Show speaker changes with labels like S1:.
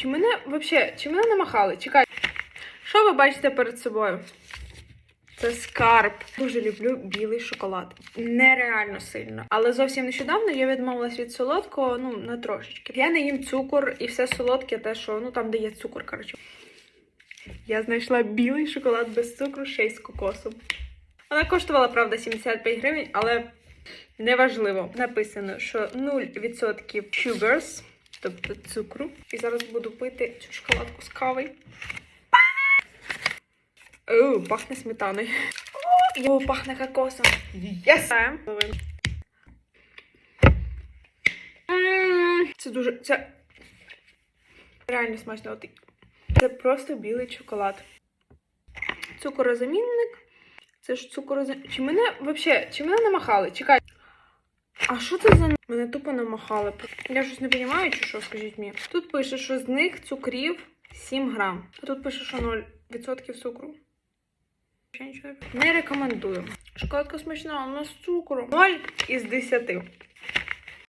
S1: Чи мене вообще, чи мене намахали? Чекай. Що ви бачите перед собою? Це скарб. Дуже люблю білий шоколад. Нереально сильно. Але зовсім нещодавно я відмовилась від солодкого, ну, на трошечки. Я не їм цукор і все солодке, те, що ну там, де є цукор, коротше. Я знайшла білий шоколад без цукру, ще й з кокосом. Вона коштувала, правда, 75 гривень, але неважливо. Написано, що 0% sugars, тобто цукру. І зараз буду пити цю шоколадку з кавою. Оу, пахне сметаною. О, пахне кокосом. Єс! Це дуже. Це реально смачно. Це просто білий шоколад. Цукорозамінник. Це ж цукорозамінник. Чи мене взагалі, чи мене намахали? Чекай. А що це за мене тупо намахали? Я щось не розумію, чи що, скажіть мені. Тут пише, що з них цукрів 7 грам. А тут пише, що 0% цукру. Не- рекомендую. Шоколадка смачна, у з цукром. 0 із 10.